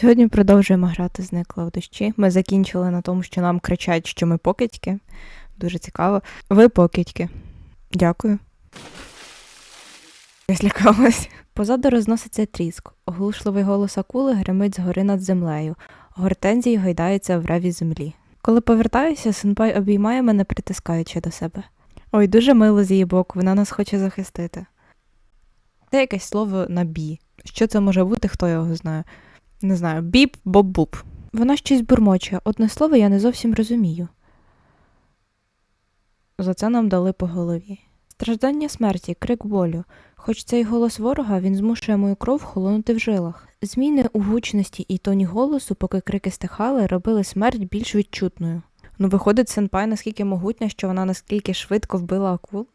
Сьогодні продовжуємо грати зникла в дощі. Ми закінчили на тому, що нам кричать, що ми покидьки. Дуже цікаво. Ви покидьки. Дякую. Я злякалась. Позаду розноситься тріск. Оглушливий голос акули гримить згори над землею. Гортензії гойдаються в реві землі. Коли повертаюся, сенпай обіймає мене, притискаючи до себе. Ой, дуже мило з її боку, вона нас хоче захистити. Це якесь слово на бі. Що це може бути, хто його знає? Не знаю, біп боб буб Вона щось бурмоче, одне слово я не зовсім розумію. За це нам дали по голові. Страждання смерті, крик болю. Хоч цей голос ворога, він змушує мою кров холонути в жилах. Зміни у гучності і тоні голосу, поки крики стихали, робили смерть більш відчутною. Ну, виходить, сенпай наскільки могутня, що вона наскільки швидко вбила акул.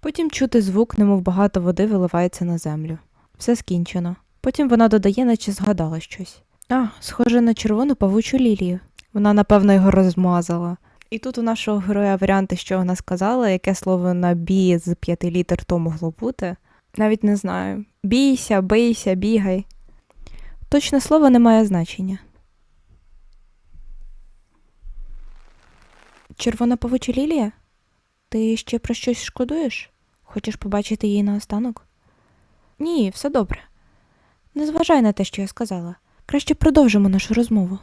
Потім чути звук, немов багато води виливається на землю. Все скінчено. Потім вона додає, наче згадала щось. А, схоже на червону павучу лілію. Вона, напевно, його розмазала. І тут у нашого героя варіанти, що вона сказала, яке слово на бі з п'яти літер то могло бути. Навіть не знаю. Бійся, бийся, бігай. Точне слово не має значення. Червона павуча лілія? Ти ще про щось шкодуєш? Хочеш побачити її наостанок? Ні, все добре. Не зважай на те, що я сказала. Краще продовжимо нашу розмову.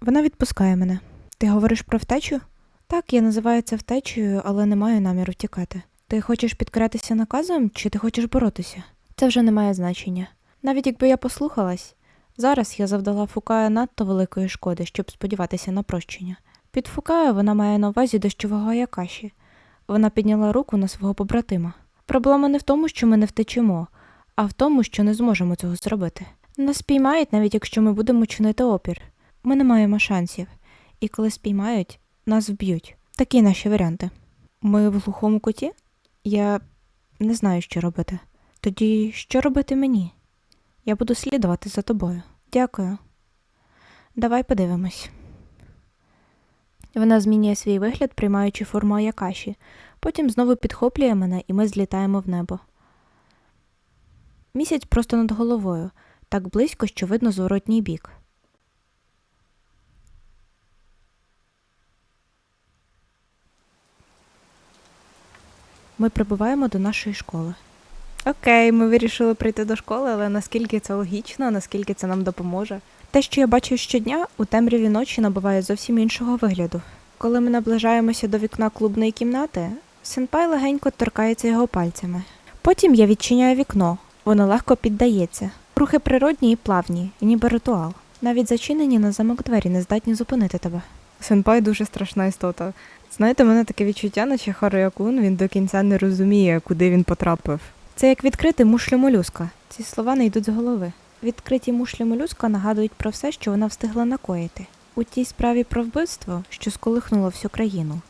Вона відпускає мене. Ти говориш про втечу? Так, я називаю це втечею, але не маю наміру втікати. Ти хочеш підкорятися наказом, чи ти хочеш боротися? Це вже не має значення. Навіть якби я послухалась, зараз я завдала Фукаю надто великої шкоди, щоб сподіватися на прощення. Під Фукаю вона має на увазі дощового Якаші. Вона підняла руку на свого побратима. Проблема не в тому, що ми не втечемо, а в тому, що не зможемо цього зробити. Нас спіймають, навіть якщо ми будемо чинити опір. Ми не маємо шансів, і коли спіймають, нас вб'ють. Такі наші варіанти. Ми в глухому куті? Я не знаю, що робити. Тоді що робити мені? Я буду слідувати за тобою. Дякую. Давай подивимось. Вона змінює свій вигляд, приймаючи форму Аякаші. Потім знову підхоплює мене, і ми злітаємо в небо. Місяць просто над головою, так близько, що видно зворотній бік. Ми прибуваємо до нашої школи. Окей, ми вирішили прийти до школи, але наскільки це логічно, наскільки це нам допоможе. Те, що я бачу щодня, у темряві ночі набуває зовсім іншого вигляду. Коли ми наближаємося до вікна клубної кімнати, сенпай легенько торкається його пальцями. Потім я відчиняю вікно, воно легко піддається. Рухи природні і плавні, ніби ритуал. Навіть зачинені на замок двері не здатні зупинити тебе. Сенпай дуже страшна істота. Знаєте, мене таке відчуття, наче Харуякун він до кінця не розуміє, куди він потрапив. Це як відкрити мушлю молюска. Ці слова не йдуть з голови. Відкриті мушлі молюска нагадують про все, що вона встигла накоїти. У тій справі про вбивство, що сколихнуло всю країну,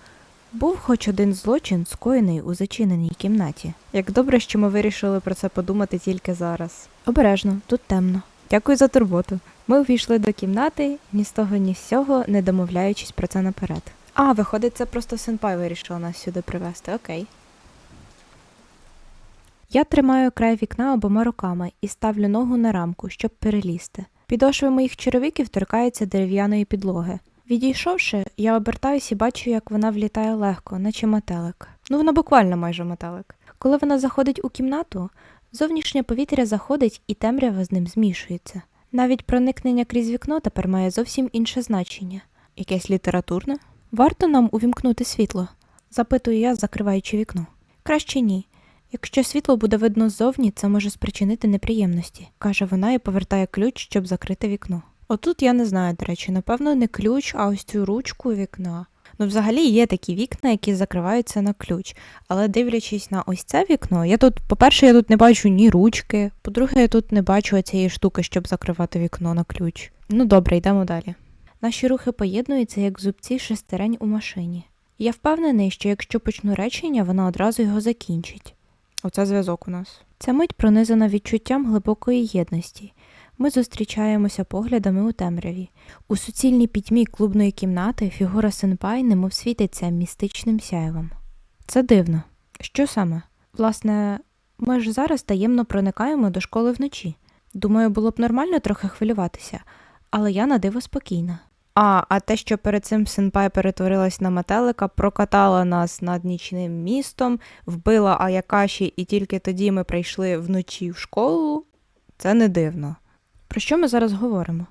був хоч один злочин, скоєний у зачиненій кімнаті. Як добре, що ми вирішили про це подумати тільки зараз. Обережно, тут темно. Дякую за турботу. Ми увійшли до кімнати, ні з того, ні з сього, не домовляючись про це наперед. А, виходить, це просто сенпай вирішила нас сюди привезти, окей. Я тримаю край вікна обома руками і ставлю ногу на рамку, щоб перелізти. Підошви моїх черевиків торкаються дерев'яної підлоги. Відійшовши, я обертаюсь і бачу, як вона влітає легко, наче метелик. Ну, вона буквально майже метелик. Коли вона заходить у кімнату, зовнішнє повітря заходить і темрява з ним змішується. Навіть проникнення крізь вікно тепер має зовсім інше значення. Якесь літературне? Варто нам увімкнути світло? запитую я, закриваючи вікно. Краще ні. Якщо світло буде видно ззовні, це може спричинити неприємності, каже вона і повертає ключ, щоб закрити вікно. Отут я не знаю, до речі, напевно, не ключ, а ось цю ручку вікна. Ну, взагалі є такі вікна, які закриваються на ключ. Але дивлячись на ось це вікно, я тут, по-перше, я тут не бачу ні ручки, по-друге, я тут не бачу цієї штуки, щоб закривати вікно на ключ. Ну добре, йдемо далі. Наші рухи поєднуються як зубці шестерень у машині. Я впевнений, що якщо почну речення, вона одразу його закінчить. Оце зв'язок у нас. Ця мить пронизана відчуттям глибокої єдності. Ми зустрічаємося поглядами у темряві. У суцільній пітьмі клубної кімнати фігура Сенпай немов світиться містичним сяєвом. Це дивно. Що саме? Власне, ми ж зараз таємно проникаємо до школи вночі. Думаю, було б нормально трохи хвилюватися, але я на диво спокійна. А, а те, що перед цим Сенпай перетворилась на метелика, прокатала нас над нічним містом, вбила Аякаші, і тільки тоді ми прийшли вночі в школу, це не дивно. Про що ми зараз говоримо?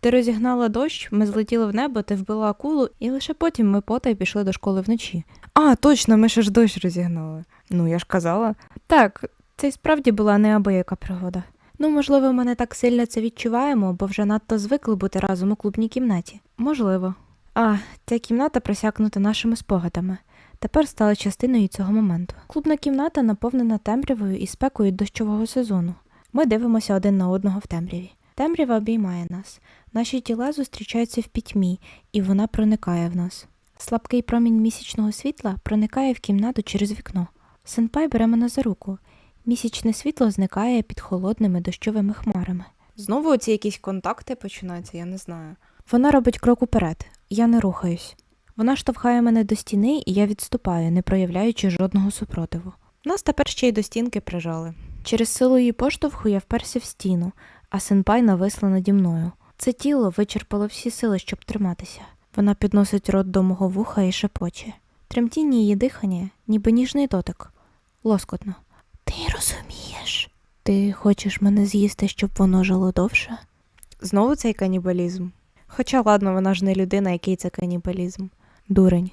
Ти розігнала дощ, ми злетіли в небо, ти вбила акулу, і лише потім ми потай пішли до школи вночі. А, точно, ми ще ж дощ розігнали. Ну, я ж казала. Так, це й справді була неабияка пригода. Ну, можливо, ми не так сильно це відчуваємо, бо вже надто звикли бути разом у клубній кімнаті. Можливо. А, ця кімната просякнута нашими спогадами. Тепер стала частиною цього моменту. Клубна кімната наповнена темрявою і спекою дощового сезону. Ми дивимося один на одного в темряві. Темрява обіймає нас. Наші тіла зустрічаються в пітьмі, і вона проникає в нас. Слабкий промінь місячного світла проникає в кімнату через вікно. Сенпай бере мене за руку. Місячне світло зникає під холодними дощовими хмарами. Знову ці якісь контакти починаються, я не знаю. Вона робить крок уперед, я не рухаюсь. Вона штовхає мене до стіни, і я відступаю, не проявляючи жодного супротиву. Нас тепер ще й до стінки прижали. Через силу її поштовху я вперся в стіну, а сенпай нависла наді мною. Це тіло вичерпало всі сили, щоб триматися. Вона підносить рот до мого вуха і шепоче. Тремтіння її дихання, ніби ніжний дотик. Лоскотно. Ти розумієш? Ти хочеш мене з'їсти, щоб воно жило довше? Знову цей канібалізм. Хоча, ладно, вона ж не людина, який це канібалізм. Дурень.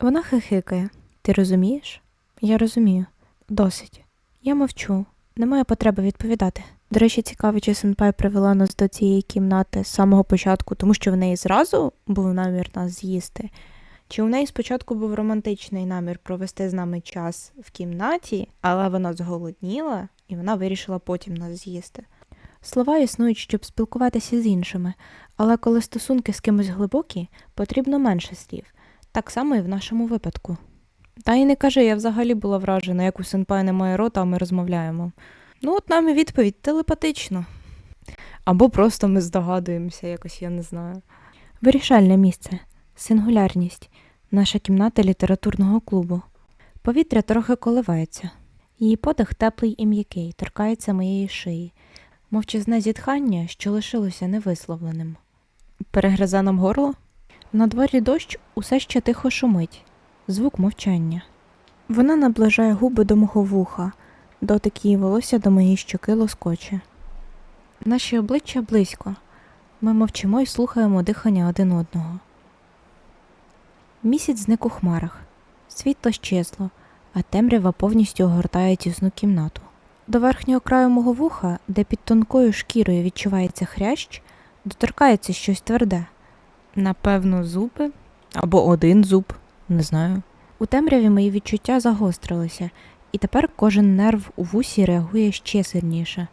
Вона хихикає. Ти розумієш? Я розумію. Досить. Я мовчу. Немає потреби відповідати. До речі, цікаво, чи Сенпай привела нас до цієї кімнати з самого початку, тому що в неї зразу був намір нас з'їсти. Чи у неї спочатку був романтичний намір провести з нами час в кімнаті, але вона зголодніла і вона вирішила потім нас з'їсти. Слова існують, щоб спілкуватися з іншими, але коли стосунки з кимось глибокі, потрібно менше слів, так само і в нашому випадку. Та й не кажи, я взагалі була вражена, як у сенпай немає рота, а ми розмовляємо. Ну, от нам і відповідь телепатично. Або просто ми здогадуємося, якось я не знаю. Вирішальне місце, сингулярність, наша кімната літературного клубу. Повітря трохи коливається. Її подих теплий і м'який, торкається моєї шиї, мовчазне зітхання, що лишилося невисловленим. Перегризе нам горло? На дворі дощ усе ще тихо шумить, звук мовчання. Вона наближає губи до мого вуха, дотик її волосся до моєї щоки лоскоче. Наші обличчя близько. Ми мовчимо і слухаємо дихання один одного. Місяць зник у хмарах, світло щезло, а темрява повністю огортає тісну кімнату. До верхнього краю мого вуха, де під тонкою шкірою відчувається хрящ, доторкається щось тверде. Напевно, зуби або один зуб, не знаю. У темряві мої відчуття загострилися, і тепер кожен нерв у вусі реагує ще сильніше.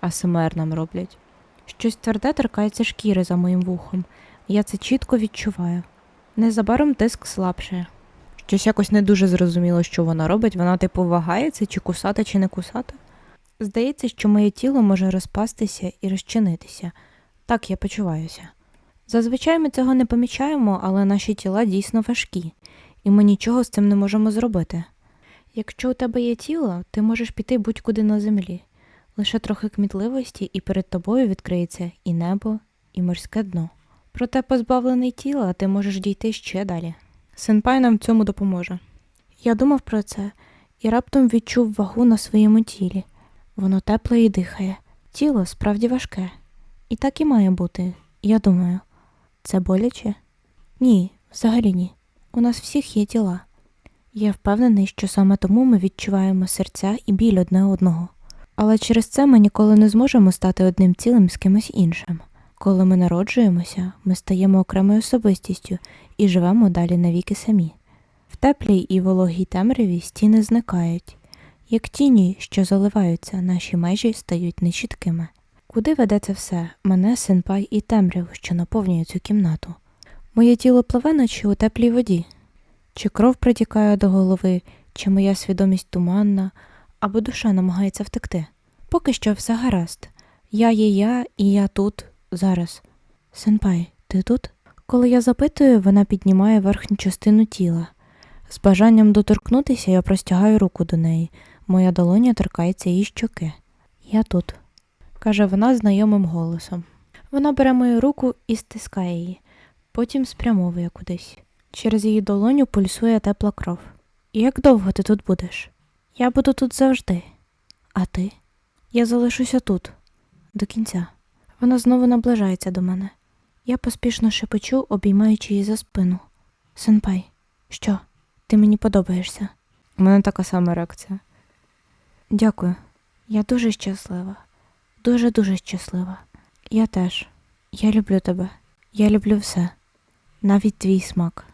АСМР нам роблять. Щось тверде торкається шкіри за моїм вухом. Я це чітко відчуваю. Незабаром тиск слабшає. Щось якось не дуже зрозуміло, що вона робить. Вона типу вагається, чи кусати, чи не кусати. Здається, що моє тіло може розпастися і розчинитися. Так я почуваюся. Зазвичай ми цього не помічаємо, але наші тіла дійсно важкі, і ми нічого з цим не можемо зробити. Якщо у тебе є тіло, ти можеш піти будь-куди на землі. Лише трохи кмітливості, і перед тобою відкриється і небо, і морське дно. Проте позбавлений тіла, ти можеш дійти ще далі. Сенпай нам в цьому допоможе. Я думав про це і раптом відчув вагу на своєму тілі. Воно тепле і дихає. Тіло справді важке. І так і має бути, я думаю. Це боляче? Ні, взагалі ні. У нас всіх є тіла. Я впевнений, що саме тому ми відчуваємо серця і біль одне одного. Але через це ми ніколи не зможемо стати одним цілим з кимось іншим. Коли ми народжуємося, ми стаємо окремою особистістю і живемо далі навіки самі. В теплій і вологій темряві стіни зникають, як тіні, що заливаються, наші межі стають нечіткими. Куди веде це все, мене, сенпай і темряву, що наповнює цю кімнату? Моє тіло пливе наче у теплій воді, чи кров притікає до голови, чи моя свідомість туманна, або душа намагається втекти. Поки що все гаразд. Я є я, і я тут, зараз. Сенпай, ти тут? Коли я запитую, вона піднімає верхню частину тіла. З бажанням доторкнутися я простягаю руку до неї. Моя долоня торкається її щоки. Я тут. Каже вона знайомим голосом. Вона бере мою руку і стискає її, потім спрямовує кудись. Через її долоню пульсує тепла кров. Як довго ти тут будеш? Я буду тут завжди. А ти? Я залишуся тут, до кінця. Вона знову наближається до мене. Я поспішно шепочу, обіймаючи її за спину. Сенпай, що? Ти мені подобаєшся. У мене така сама реакція. Дякую. Я дуже щаслива. Дуже дуже щаслива. Я теж. Я люблю тебе. Я люблю все. Навіть твій смак.